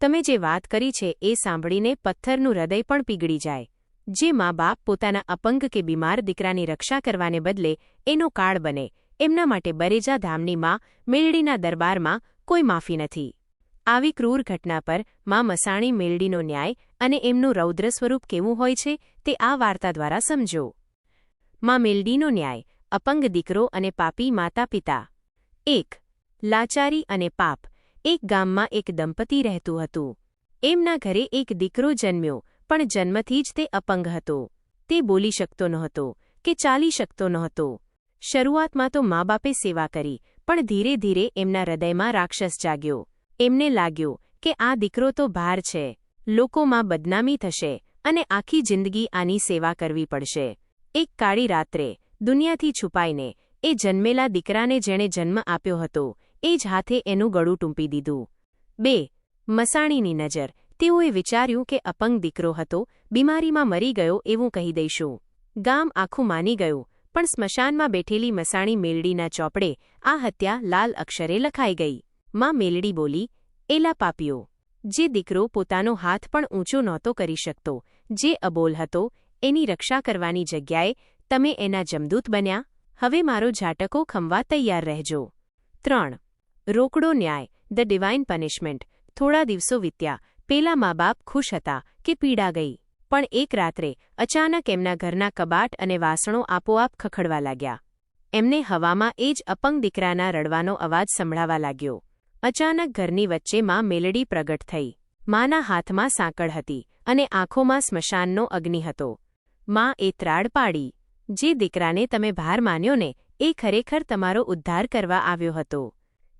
તમે જે વાત કરી છે એ સાંભળીને પથ્થરનું હૃદય પણ પીગળી જાય. જે મા બાપ પોતાના અપંગ કે બીમાર દીકરાની રક્ષા કરવાને બદલે એનો કાળ બને, એમના માટે બરેજા ધામની માં મેલડીના દરબારમાં કોઈ માફી નથી. આવી ક્રૂર ઘટના પર મા મસાણી મેલડીનો ન્યાય અને એમનું રૌદ્ર સ્વરૂપ કેવું હોય છે તે આ વાર્તા દ્વારા સમજો. મા મેલડીનો ન્યાય, અપંગ દીકરો અને પાપી માતા પિતા એક, લાચારી અને પાપ. એક ગામમાં એક દંપતી રહેતું હતું. એમના ઘરે એક દીકરો જન્મ્યો, પણ જન્મથી જ તે અપંગ હતો. તે બોલી શકતો નહોતો કે ચાલી શકતો નહોતો. શરૂઆતમાં તો મા બાપે સેવા કરી, પણ ધીરે ધીરે એમના હૃદયમાં રાક્ષસ જાગ્યો. એમને લાગ્યું કે આ દીકરો તો ભાર છે. લોકોમાં બદનામી થશે અને આખી જિંદગી આની સેવા કરવી પડશે. એક કાળી રાત્રે દુનિયાથી છુપાઈને એ જન્મેલા દીકરાને જેણે જન્મ આપ્યો હતો એ જ હાથે એનું ગળું ટૂંપી દીધું. બે, મસાણીની નજર. તેઓએ વિચાર્યું કે અપંગ દીકરો હતો, બીમારીમાં મરી ગયો એવું કહી દઈશું. ગામ આખું માની ગયું, પણ સ્મશાનમાં બેઠેલી મસાણી મેલડીના ચોપડે આ હત્યા લાલ અક્ષરે લખાઈ ગઈ. માં મેલડી બોલી, એલા પાપીઓ, જે દીકરો પોતાનો હાથ પણ ઊંચો નહોતો કરી શકતો, જે અબોલ હતો, એની રક્ષા કરવાની જગ્યાએ તમે એના જમદૂત બન્યા, હવે મારો ઝાટકો ખમવા તૈયાર રહેજો. ત્રણ રોકડો ન્યાય, ધ ડિવાઇન પનિશમેન્ટ. થોડા દિવસો વીત્યા. પેલા મા બાપ ખુશ હતા કે પીડા ગઈ. પણ એક રાત્રે અચાનક એમના ઘરના કબાટ અને વાસણો આપોઆપ ખખડવા લાગ્યા. એમને હવામાં એ જ અપંગ દીકરાના રડવાનો અવાજ સંભળાવા લાગ્યો. અચાનક ઘરની વચ્ચે માં મેલડી પ્રગટ થઈ. માના હાથમાં સાંકળ હતી અને આંખોમાં સ્મશાનનો અગ્નિ હતો. માં એ ત્રાડ પાડી. જે દીકરાને તમે ભાર માન્યો ને એ ખરેખર તમારો ઉદ્ધાર કરવા આવ્યો હતો.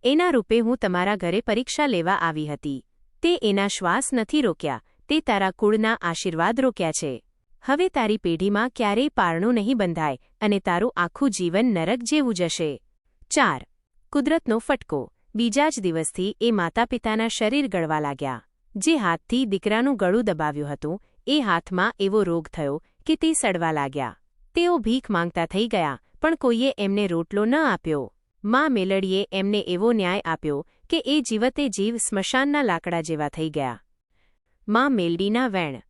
એના રૂપે હું તમારા ઘરે પરીક્ષા લેવા આવી હતી. તે એના શ્વાસ નથી રોક્યા, તે તારા કુળના આશીર્વાદ રોક્યા છે. હવે તારી પેઢીમાં ક્યારેય પારણું નહીં બંધાય અને તારું આખું જીવન નરક જેવું જશે. ચાર. કુદરતનો ફટકો. બીજા જ દિવસથી એ માતા પિતાના શરીર ગળવા લાગ્યા. જે હાથથી દીકરાનું ગળું દબાવ્યું હતું, એ હાથમાં એવો રોગ થયો કે તે સડવા લાગ્યા. તેઓ ભીખ માંગતા થઈ ગયા, પણ કોઈએ એમને રોટલો ન આપ્યો. માં મેલડીએ એમને એવો ન્યાય આપ્યો કે એ જીવતે જીવ સ્મશાનના લાકડા જેવા થઈ ગયા. માં મેલડીના વેણ.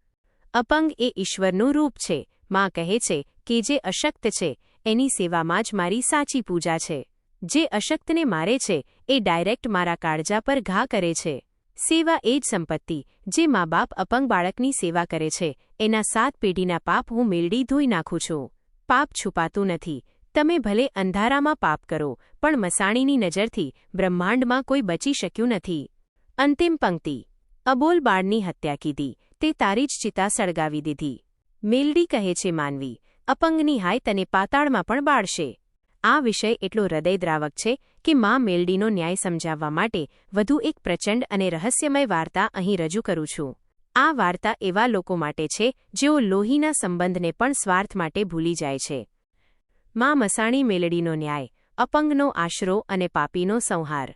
અપંગ એ ઈશ્વરનું રૂપ છે. માં કહે છે કે જે અશક્ત છે, એની સેવામાં જ મારી સાચી પૂજા છે. જે અશક્તને મારે છે, એ ડાયરેક્ટ મારા કાળજા પર ઘા કરે છે. સેવા એ જ સંપત્તિ, જે મા બાપ અપંગ બાળકની સેવા કરે છે. એના સાત પેઢીના પાપ હું મેલડી ધોઈ નાખું છું. પાપ છુપાતું નથી. તમે ભલે અંધારામાં પાપ કરો, પણ મસાણીની નજરથી બ્રહ્માંડમાં કોઈ બચી શક્યું નથી. અંતિમ પંક્તિ. અબોલ બાળની હત્યા કીધી, તે તારી જ ચિતા સળગાવી દીધી. મેલડી કહે છે, માનવી, અપંગની હાય તને પાતાળમાં પણ બાળશે. આ વિષય એટલો હૃદયદ્રાવક છે કે મા મેલડીનો ન્યાય સમજાવવા માટે વધુ એક પ્રચંડ અને રહસ્યમય વાર્તા અહીં રજૂ કરું છું. આ વાર્તા એવા લોકો માટે છે જેઓ લોહીના સંબંધને પણ સ્વાર્થ માટે ભૂલી જાય છે. માં મસાણી મેલડીનો ન્યાય, અપંગનો આશરો અને પાપીનો સંહાર.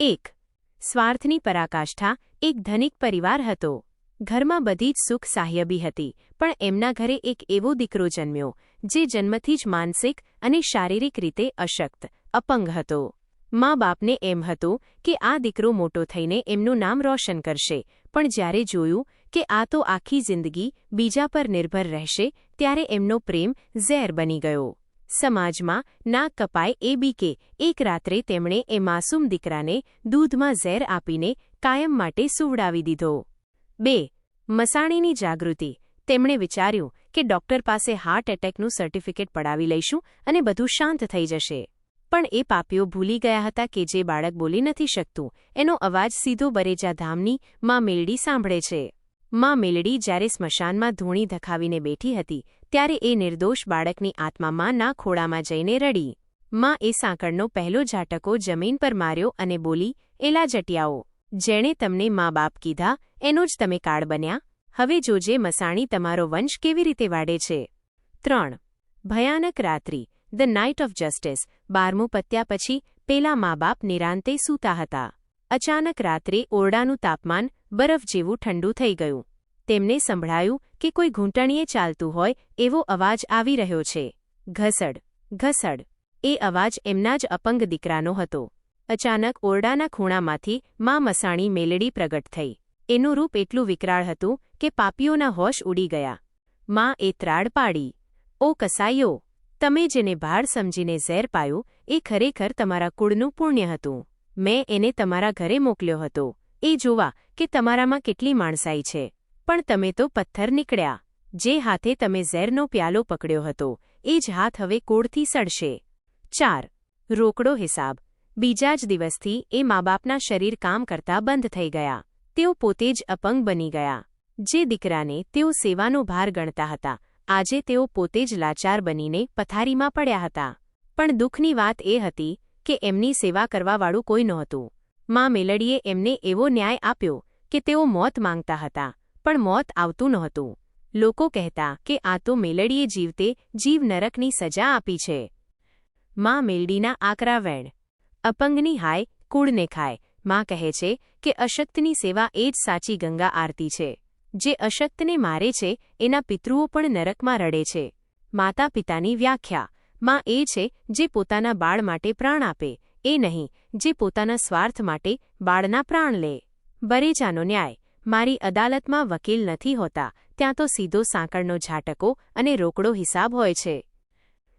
એક, સ્વાર્થની પરાકાષ્ઠા, એક ધનિક પરિવાર હતો. ઘરમાં બધી જ સુખ સાહ્યબી હતી, પણ એમના ઘરે એક એવો દીકરો જન્મ્યો, જે જન્મથી જ માનસિક અને શારીરિક રીતે અશક્ત, અપંગ હતો. મા બાપને એમ હતું કે આ દીકરો મોટો થઈને એમનું નામ રોશન કરશે, પણ જ્યારે જોયું કે આ તો આખી જિંદગી બીજા પર નિર્ભર રહેશે, ત્યારે એમનો પ્રેમ ઝેર બની ગયો. સમાજમાં નાક કપાય એ બીકે. એક રાત્રે તેમણે એ માસૂમ દીકરાને દૂધમાં ઝેર આપીને કાયમ માટે સુવડાવી દીધો. બે, મસાણીની જાગૃતિ. તેમણે વિચાર્યું કે ડોક્ટર પાસે હાર્ટ એટેકનું સર્ટિફિકેટ પડાવી લઈશું અને બધું શાંત થઈ જશે. પણ એ પાપીઓ ભૂલી ગયા હતા કે જે બાળક બોલી નથી શકતું, એનો અવાજ સીધો બરેજા ધામની માં મેલડી સાંભળે છે. માં મેલડી જ્યારે સ્મશાનમાં ધૂણી ધખાવીને બેઠી હતી ત્યારે એ નિર્દોષ બાળકની આત્મા માના ખોળામાં જઈને રડી. માં એ સાંકળનો પહેલો ઝાટકો જમીન પર માર્યો અને બોલી, એલા જટિયાઓ, જેણે તમને મા બાપ કીધા, એનો જ તમે કાળ બન્યા? હવે જોજે મસાણી તમારો વંશ કેવી રીતે વાડે છે ત્રણ, ભયાનક રાત્રિ, ધ નાઇટ ઓફ જસ્ટિસ, બારમું પત્યા પછી પેલા મા બાપ નિરાંતે સૂતા હતા. અચાનક રાત્રે ઓરડાનું તાપમાન બરફ જેવું ઠંડુ થઈ ગયું. તેમને સંભળાયું કે કોઈ ઘૂંટણીએ ચાલતું હોય, એવો અવાજ આવી રહ્યો છે. ઘસડ ઘસડ. એ અવાજ એમના જ અપંગ દીકરાનો હતો. અચાનક ઓરડાના ખૂણામાંથી મા મસાણી મેલડી પ્રગટ થઈ. એનું રૂપ એટલું વિકરાળ હતું કે પાપીઓના હોશ ઉડી ગયા. મા એ ત્રાડ પાડી. ઓ કસાઈઓ, તમે જેને ભાડ સમજીને ઝેર પાયું, એ ખરેખર તમારા કુળનું પુણ્ય હતું. મેં એને તમારા ઘરે મોકલ્યો હતો. એ જોવા કે તમારામાં કેટલી માણસાઈ છે. પણ તમે તો પથ્થર નીકળ્યા. જે હાથે તમે ઝેરનો પ્યાલો પકડ્યો હતો, એ જ હાથ હવે કોળથી સડશે ચાર. રોકડો હિસાબ. બીજા જ દિવસથી એ મા બાપના શરીર કામ કરતા બંધ થઈ ગયા. તેઓ પોતે જ અપંગ બની ગયા. જે દીકરાને તેઓ સેવાનો ભાર ગણતા હતા, આજે તેઓ પોતે જ લાચાર બનીને પથારીમાં પડ્યા હતા. પણ દુઃખની વાત એ હતી કે એમની સેવા કરવાવાળું કોઈ નહોતું. મા મેલડીએ એમને એવો ન્યાય આપ્યો કે તેઓ મોત માંગતા હતા. પણ મોત આવતું નહોતું. લોકો કહેતા કે આ તો મેલડીએ જીવતે જીવ નરકની સજા આપી છે. માં મેલડીના આકરા વેણ. અપંગની હાય, કુળને ખાય. માં કહે છે કે અશક્તની સેવા એ જ સાચી ગંગા આરતી છે. જે અશક્તને મારે છે, એના પિતૃઓ પણ નરકમાં રડે છે. માતા પિતાની વ્યાખ્યા. માં એ છે જે પોતાના બાળ માટે પ્રાણ આપે. એ નહીં, જે પોતાના સ્વાર્થ માટે બાળના પ્રાણ લે. બરેજાનો ન્યાય. મારી અદાલતમાં વકીલ નથી હોતા, ત્યાં તો સીધો સાંકળનો ઝાટકો અને રોકડો હિસાબ હોય છે.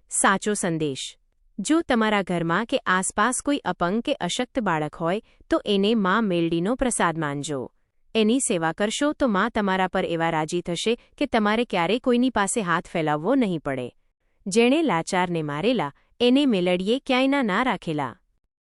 સાચો સંદેશ. જો તમારા ઘરમાં કે આસપાસ કોઈ અપંગ કે અશક્ત બાળક હોય, તો એને માં મેલડીનો પ્રસાદ માનજો. એની સેવા કરશો તો માં તમારા પર એવા રાજી થશે કે તમારે ક્યારેય કોઈની પાસે હાથ ફેલાવવો નહીં પડે. જેણે લાચારને મારેલા, એને મેલડીએ ક્યાંયના ના રાખેલા.